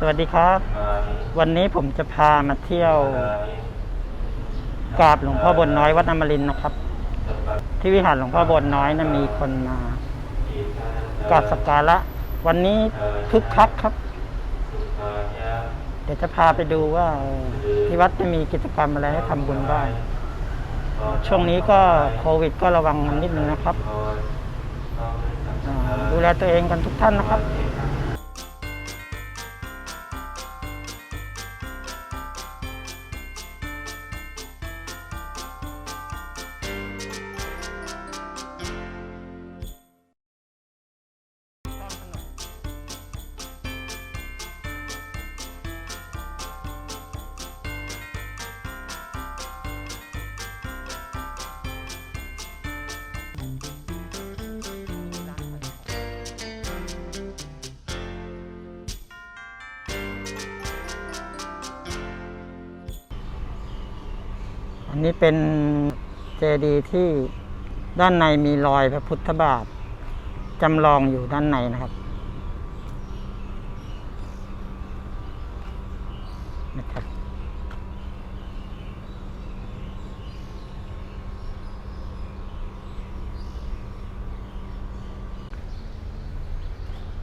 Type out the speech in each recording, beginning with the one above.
สวัสดีครับ วันนี้ผมจะพามาเที่ยวกราบหลวงพ่อบนน้อยวัดอมรินนะครับ ที่วิหารหลวงพ่อบนน้อยนะมีคนมากราบสักการะวันนี้คึกคักครับ เดี๋ยวจะพาไปดูว่าที่วัดจะมีกิจกรรมอะไรให้ทำบุญบ้างช่วงนี้ก็โควิดก็ระวังกันนิดนึงนะครับ ดูแลตัวเองกันทุกท่านนะครับ อันนี้เป็นเจดีย์ที่ด้านในมีรอยพระพุทธบาทจำลองอยู่ด้านในนะครับนะครับ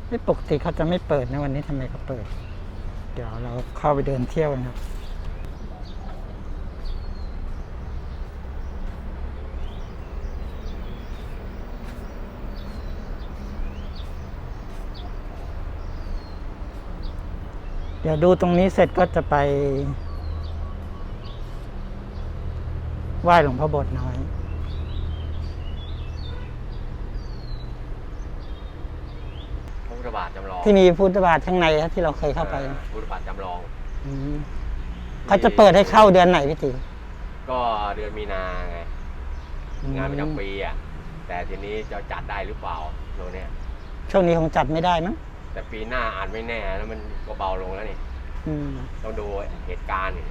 ไม่ปกติเขาจะไม่เปิดนะวันนี้ทำไมเขาเปิด เดี๋ยวเราเข้าไปเดินเที่ยวกันครับ เดี๋ยวดูตรงนี้เสร็จก็จะไปไหว้หลวงพ่อบทน้อยพระพุทธบาทจำลองที่มีพุทธบาทข้างในครับที่เราเคยเข้าไปออพุทธบาทจำลอง อืมเขาจะเปิดให้เข้าเดือนไหนพี่ติก็เดือนมีนาไงงานประจำปีอะแต่ทีนี้จะจัดได้หรือเปล่าโน่นเนี่ยช่วงนี้คงจัดไม่ได้มั้ง แต่ปีหน้าอาจไม่แน่แล้วมันก็เบาลงแล้วนี่อืมต้องดูเหตุการณ์นี่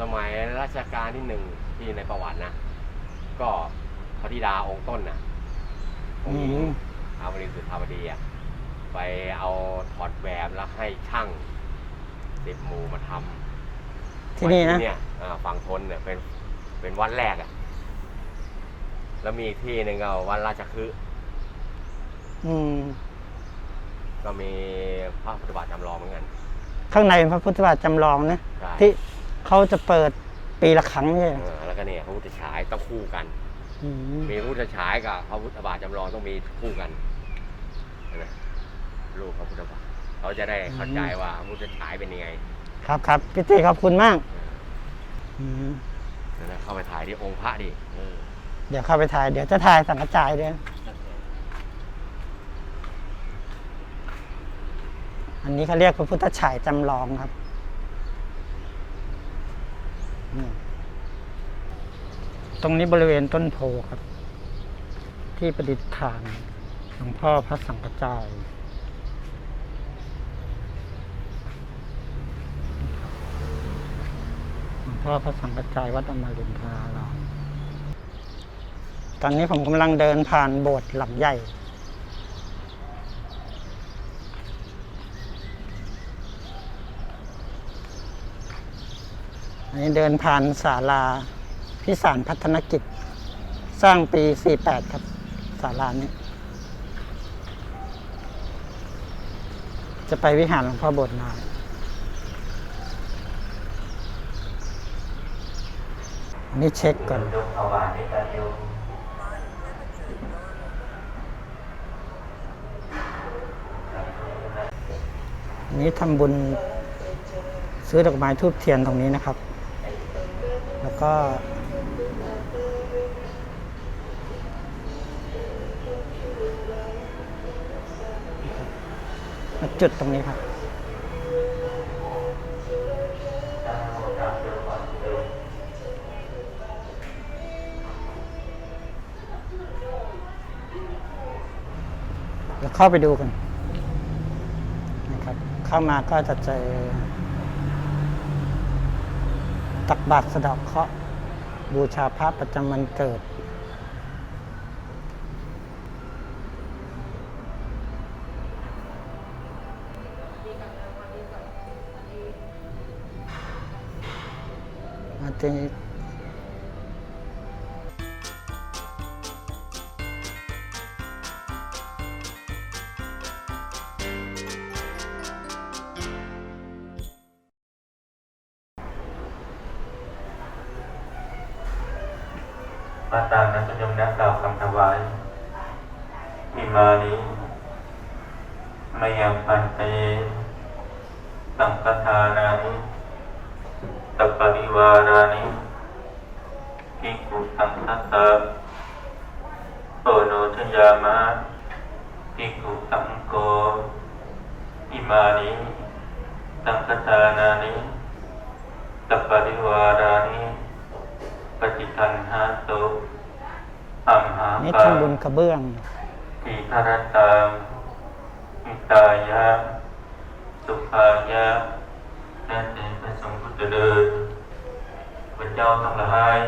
สมัยรัชกาลที่หนึ่งที่ในประวัตินะ ก็พระธิดาองค์ต้นน่ะองค์หญิงอืมอาวรินทร์สุทาวดีอะไปเอาถอดแบบแล้วให้ช่างสิบหมู่มาทำที่นี่นะวัดเนี่ยอ่าฝั่งทนเนี่ยเป็นเป็นวัดแรกอะแล้วมีอีกที่หนึ่งก็วัดราชคฤห์อืม ก็มีพระพุทธบาทจำลองเหมือนกัน ข้างในเป็นพระพุทธบาทจำลองนะใช่ ที่เขาจะเปิดปีละครั้งนี่เออแล้วก็เนี่ยพระพุทธฉายต้องคู่กัน อืมมีพระพุทธฉายกับพระพุทธบาทจำลองต้องมีคู่กันนะรูปพระพุทธบาทเขาจะได้เข้าใจว่าพระพุทธฉายเป็นยังไงครับครับพี่ติขอบคุณมากอืมแล้วนะเข้าไปถ่ายที่องค์พระดิเออเดี๋ยวเข้าไปถ่ายเดี๋ยวจะถ่ายสังกระจายด้วย นนี้เขาเรียกพระพุทธฉายจำลองครับ ตรงนี้บริเวณต้นโพครับ ที่ประดิษฐานหลวงพ่อพระสังกจายหลวงพ่อพระสังกจายวัดอมรินทราราตอนนี้ผมกำลังเดินผ่านโบสถ์หลังใหญ่ อันนี้เดินผ่านศาลาพิสารพัฒนกิจ สร้างปี 48 ครับศาลานี้ จะไปวิหารหลวงพ่อโบสถ์น้อยอันนี้เช็คก่อนนนี้ทำบุญซื้อดอกไม้ทูบเทียนตรงนี้นะครับ แล้วก็มาจุดตรงนี้ครับเดี๋ยวเข้าไปดูกันนะครับ เข้ามาก็จะเจอ ตักบาตรสะดอกเคราะห์บูชาพระประจำวันเกิด อาทิต มาตามนั้นก็ยมนักกล่าวคำถวายมิมานิมายังพันเตสังฆทานานิตัปปริวารานิกิกุสังคัสะโอโนชยามะกิกุสังโกอิมานิสังฆทานานิตัปปริวารานิ คันหาตุอัมหานี่ปาทำบุญกระเบื้องทีคารตังมิตายะสุภายะและเตพระสงฆ์พุทธเดินพระเจ้าทั้งหลาย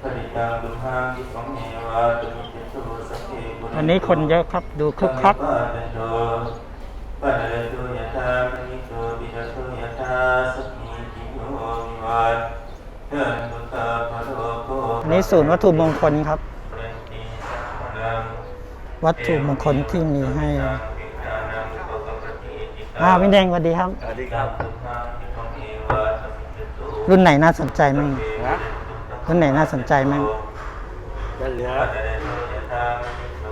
ผลิตาดุหาวิสังเอวาตุมิเตตุสัพเพบุญวันนี้คนเยอะครับดูคึกคักปะเดโตปะเดโตยะธามณิโตปิยะโตยะธาสัพพิติโยวิวัตเทินตุตาภะโลโก อั นนี้ศูนย์วัตถุมงคลครับเรนติสัพพะนังวัตถุมงคลที่มีให้เอตังวิญญาณังอุปกปฏิอิตังอ้าวพี่แดงสวัสดีครับ สวัสดีครับตุหังนิโมเอวะสัมมิจตุรุ่นไหนน่าสนใจมั่งนะรุ่นไหนน่าสนใจมั่งจะเหลือปะเดโตยะธามณิโต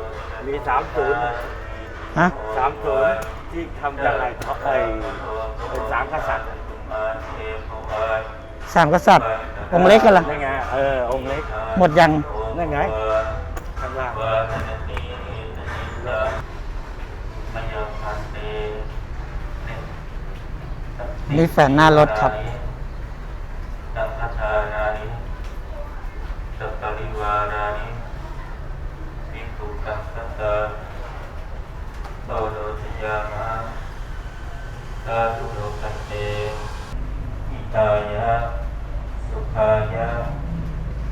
มีสามศูนย์ฮะสามศูนย์ที่ทำจากอะไรเขาเอ้ยเป็นสามกษัตริย์สามกษัตริย์ องค์เล็กกันล่ะ นั่นไงเออองค์เล็กหมดยัง นั่นไงข้างล่างนี่แฝนหน้ารถครับสังฆทานานิสัพพะริวารานิภิกขุสังฆตาโตโดชยามะสาธุโลกันเตอิตายะ สุขายะ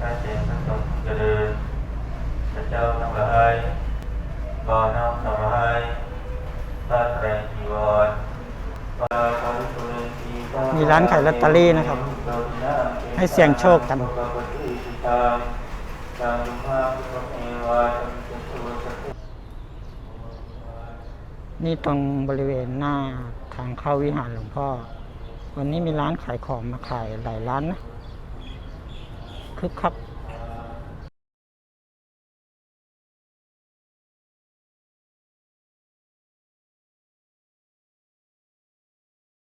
ถ้าเจริญพระสงเจริญพระเจ้าทั้งหลายขอน้อมถวายผ้าไตรจีวรมีร้านขายลอตเตอรี่นะครับ ให้เสี่ยงโชคกันนี่ตรงบริเวณหน้าทางเข้าวิหารหลวงพ่อ วันนี้มีร้านขายของมาขายหลายร้านนะ คึกคัก